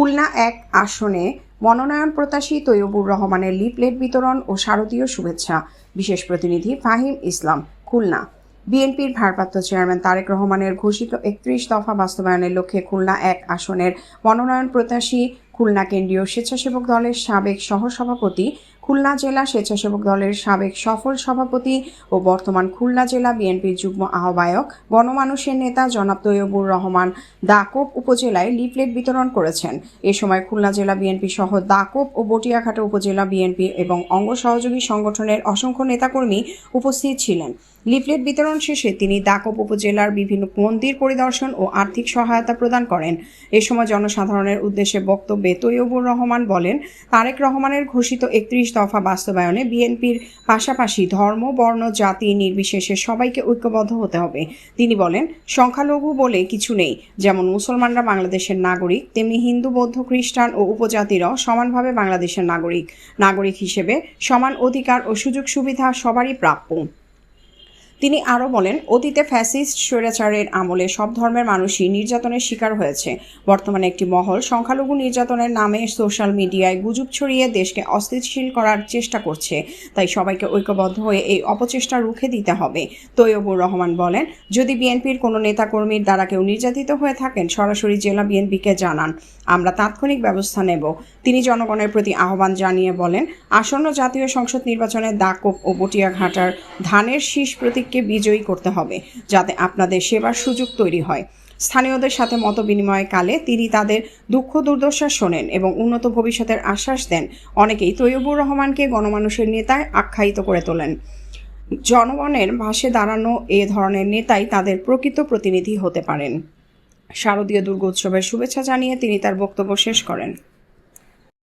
খুলনা এক আসনে মনোনয়ন প্রত্যাশী তৈয়বুর রহমানের লিপলেট বিতরণ ও শারদীয় শুভেচ্ছা। বিশেষ প্রতিনিধি ফাহিম ইসলাম, খুলনা। বিএনপির ভারপ্রাপ্ত চেয়ারম্যান তারেক রহমানের ঘোষিত একত্রিশ দফা বাস্তবায়নের লক্ষ্যে খুলনা এক আসনের মনোনয়ন প্রত্যাশী খুলনা কেন্দ্রীয় স্বেচ্ছাসেবক দলের সাবেক সহসভাপতি খুলনা জেলা স্বেচ্ছাসেবক দলের সাবেক সফল সভাপতি ও বর্তমান খুলনা জেলা বিএনপির যুগ্ম আহ্বায়ক গণমানুষের নেতা জনাব তৈয়বুর রহমান দাকোপ উপজেলায় লিফলেট বিতরণ করেছেন। এ সময় খুলনা জেলা বিএনপি সহ দাকোপ ও বটিয়াঘাটা উপজেলা বিএনপি এবং অঙ্গ সহযোগী সংগঠনের অসংখ্য নেতাকর্মী উপস্থিত ছিলেন। লিফলেট বিতরণ শেষে তিনি দাকোপ উপজেলার বিভিন্ন মন্দির পরিদর্শন ও আর্থিক সহায়তা প্রদান করেন। এ সময় জনসাধারণের উদ্দেশ্যে বক্তব্যে তৈয়বুর রহমান বলেন, তারেক রহমানের ঘোষিত একত্রিশ দফা বাস্তবায়নে বিএনপির পাশাপাশি ধর্ম, বর্ণ, জাতি নির্বিশেষে সবাইকে ঐক্যবদ্ধ হতে হবে। তিনি বলেন, সংখ্যালঘু বলে কিছু নেই। যেমন মুসলমানরা বাংলাদেশের নাগরিক, তেমনি হিন্দু, বৌদ্ধ, খ্রিস্টান ও উপজাতিরাও সমানভাবে বাংলাদেশের নাগরিক। নাগরিক হিসেবে সমান অধিকার ও সুযোগ সুবিধা সবারই প্রাপ্য। তিনি আরও বলেন, অতীতে ফ্যাসিস্ট স্বৈরাচারের আমলে সব ধর্মের মানুষই নির্যাতনের শিকার হয়েছে। বর্তমানে একটি মহল সংখ্যালঘু নির্যাতনের নামে সোশ্যাল মিডিয়ায় গুজব ছড়িয়ে দেশকে অস্থিতিশীল করার চেষ্টা করছে। তাই সবাইকে ঐক্যবদ্ধ হয়ে এই অপচেষ্টা রুখে দিতে হবে। তৈয়বুর রহমান বলেন, যদি বিএনপির কোনো নেতাকর্মীর দ্বারা কেউ নির্যাতিত হয়ে থাকেন, সরাসরি জেলা বিএনপিকে জানান। আমরা তাৎক্ষণিক ব্যবস্থা নেব। তিনি জনগণের প্রতি আহ্বান জানিয়ে বলেন, আসন্ন জাতীয় সংসদ নির্বাচনে দাকোপ ও বটিয়াঘাটার ধানের শীষ প্রতীককে বিজয়ী করতে হবে যাতে আপনাদের সেবার সুযোগ তৈরি হয়। স্থানীয়দের সাথে মত বিনিময়কালে তিনি তাদের দুঃখ দুর্দশা শোনেন এবং উন্নত ভবিষ্যতের আশ্বাস দেন। অনেকেই তৈয়বুর রহমানকে গণমানুষের নেতায় আখ্যায়িত করে তোলেন। জনগণের ভাসে দাঁড়ানো এ ধরনের নেতাই তাদের প্রকৃত প্রতিনিধি হতে পারেন। শারদীয় দুর্গোৎসবের শুভেচ্ছা জানিয়ে তিনি তার বক্তব্য শেষ করেন।